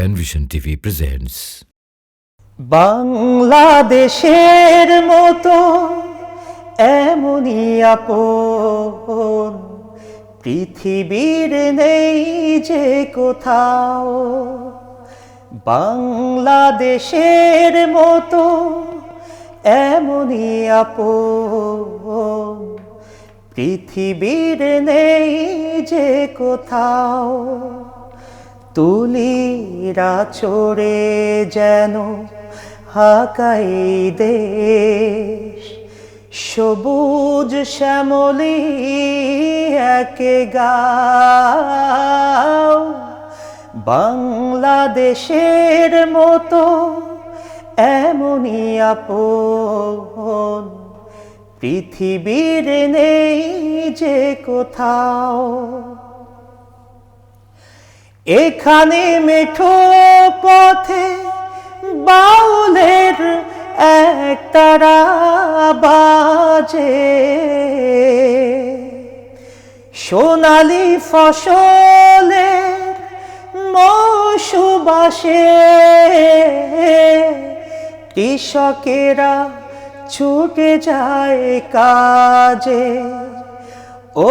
Panvision TV presents বাংলাদেশের মতো এমনই আপন। পৃথিবীর নেই যে কোথাও। বাংলাদেশের মতো এমনই আপন। পৃথিবীর নেই যে কোথাও। তুলিরা চড়ে যেন হাকাই দেশ। সবুজ শ্যামলি একে গাও। বাংলাদেশের মতো এমনই আপন। পৃথিবীর নেই যে কোথাও। এখানে মেঠো পথে বাউলের একতারা বাজে। সোনালি ফসলের মৌসুবাসে কৃষকেরা ছুটে যায় কাজে। ও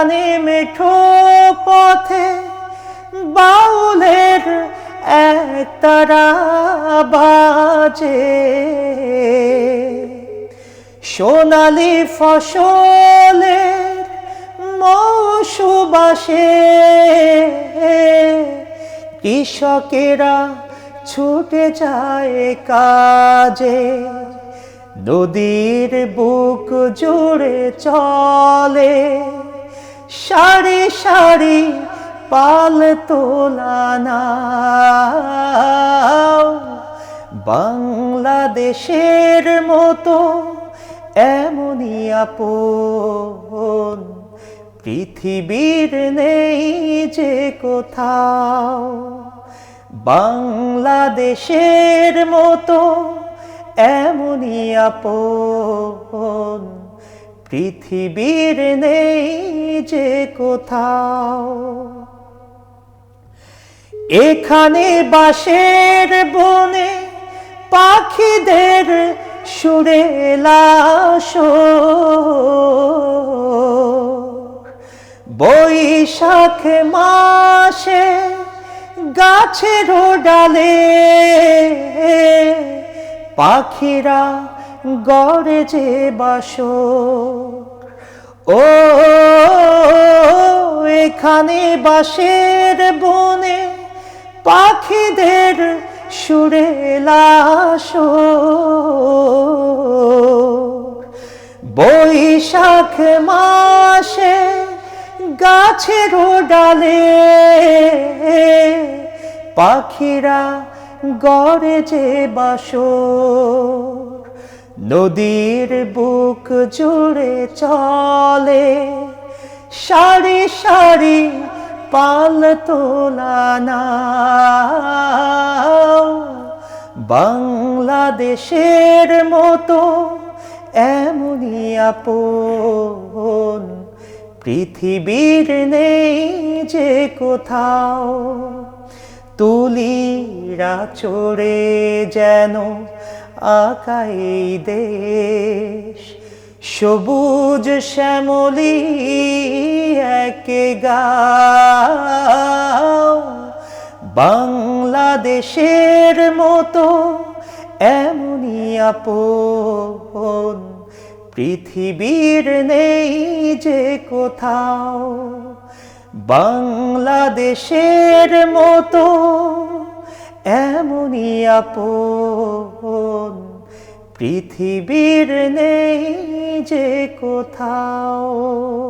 এখানে মেঠো পথে বাউলের একতারা বাজে। সোনালি ফসলের মৌসুবাসে কৃষকেরা ছুটে যায় কাজে। নদীর বুক জুড়ে চলে। সারি সারি পাল তোলানা বাংলাদেশের মতো এমনই আপন, পৃথিবীর নেই যে কোথাও। বাংলাদেশের মতো এমনই আপন পৃথিবীর নেই যে কোথাও। এখানে বাসের বনে পাখিদের সুরে লাশ বৈশাখ মাসে গাছের ডালে পাখিরা গড়ে যে বাস ও, এখানে বাসের বনে পাখিদের সুরে লাশ বৈশাখ মাসে গাছের ডালে পাখিরা গড়ে যে বাস নদীর বুক জুড়ে চলে, সারি সারি পাল তোলানা বাংলাদেশের মতো এমনই আপন, পৃথিবীর নেই যে কোথাও। তুলিরা চড়ে যেন আকাই দেশ, সবুজ শ্যামলি একে গাও। বাংলাদেশের মতো এমনই আপন, পৃথিবীর নেই যে কোথাও। বাংলাদেশের মতো এমনই আপন। পৃথিবীর নেই যে কোথাও।